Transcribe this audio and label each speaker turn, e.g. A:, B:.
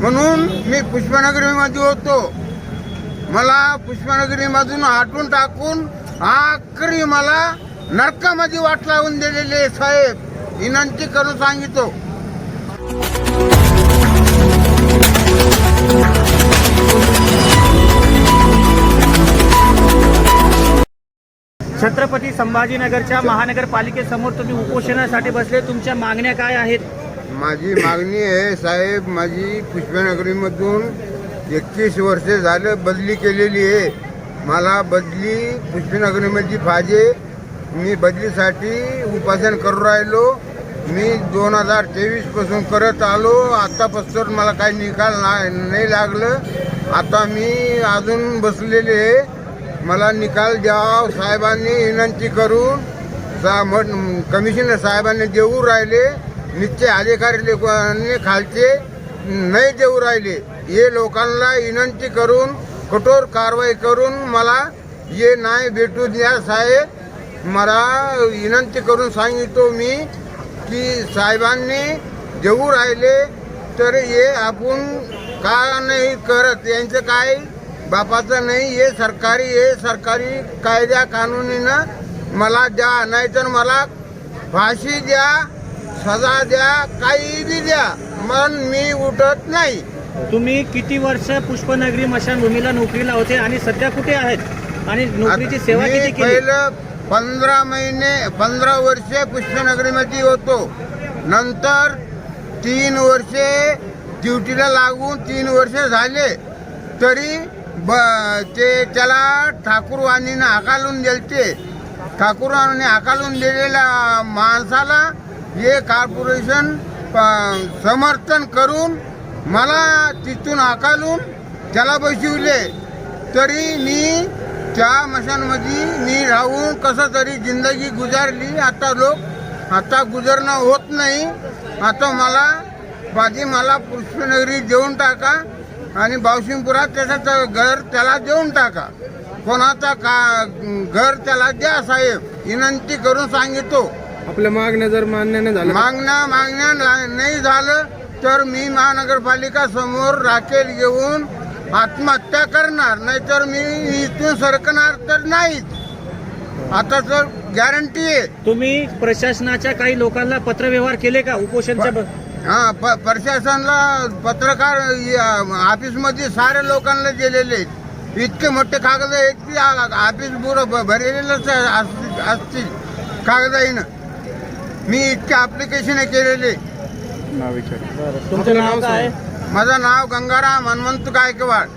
A: म्हणून मी पुष्पनगरीमध्ये होतो. मला पुष्पनगरीमधून आटून टाकून आखरी मला नरकामध्ये वाट लावून दिलेले साहेब. विनंती करून सांगितो
B: छत्रपती संभाजीनगरच्या महानगरपालिकेसमोर तुम्ही उपोषणासाठी बसले. तुमच्या मागण्या काय आहेत?
A: माझी मागणी आहे साहेब माझी पुष्पनगरीमधून एकतीस वर्षे झालं बदली केलेली आहे. मला बदली पुष्पनगरीमध्ये पाहिजे मी बदलीसाठी उपासन करू राहिलो. मी दोन हजार तेवीसपासून करत आलो. आत्तापासून मला काही निकाल ना- नाही लागलं. आता मी अजून बसलेले आहे. मला निकाल द्यावा साहेबांनी विनंती करून सा- कमिशनर साहेबांनी देऊ राहिले. नित्य अधिकारी लोकांनी खालचे नाही देऊ राहिले. हे लोकांना विनंती करून कठोर कारवाई करून मला हे नाही भेटू द्या साहेब. मला विनंती करून सांगितो मी की साहेबांनी देऊ राहिले तर हे आपण का नाही करत? यांचं काय बापाचं नाही हे सरकारी हे सरकारी कायद्या कानुनीनं मला द्या नाहीतर मला फाशी द्या. सजा द्या काही बी द्या. मन मी उठत नाही.
B: तुम्ही किती वर्ष पुष्पनगरी मशानभूमीला नोकरीला होते आणि सध्या कुठे आहेत? आणि नोकरीची सेवा किती केली?
A: पहिलं पंधरा महिने पंधरा वर्षे पुष्पनगरीमध्ये होतो. नंतर तीन वर्षे ड्युटीला लागून तीन वर्ष झाले. तरी ब ते त्याला ठाकूरवाणीनं हाकालून दिलते. ठाकूरवाणी हाकालून दिलेल्या माणसाला हे कॉर्पोरेशन समर्थन करून मला तिथून हाकालून त्याला बसविले. तरी मी त्या मशानमध्ये मी राहून कसं तरी जिंदगी गुजारली. आता लोक आता गुजरणं होत नाही. आता मला बाजी मला पुष्पनगरी देऊन टाका आणि बावशिंगपुरात त्याचं घर त्याला देऊन टाका. कोणाचा का घर त्याला द्या साहेब. विनंती करून सांगितो.
C: आपल्या मागण्या जर मान्य नाही झाल्या
A: मागण्या मागण्या नाही झालं तर मी महानगरपालिका समोर राखेल घेऊन आत्महत्या करणार नाहीतर मी इथून सरकणार तर नाहीच आता तर गॅरंटी आहे.
B: तुम्ही प्रशासनाच्या काही लोकांना पत्रव्यवहार केले का? उपोषणच्या ब-
A: हा प प्रशासनाला पत्रकार ऑफिसमध्ये साऱ्या लोकांना दिलेले आहेत. इतके मोठे कागद आहेत की ऑफिस पुरं भ- भरलेलंच अस- असतील कागदाईनं मी इतके अप्लिकेशन केलेले.
C: नाव विचार.
B: तुमचं नाव काय?
A: माझं नाव गंगाराम हनुमंत गायकवाड.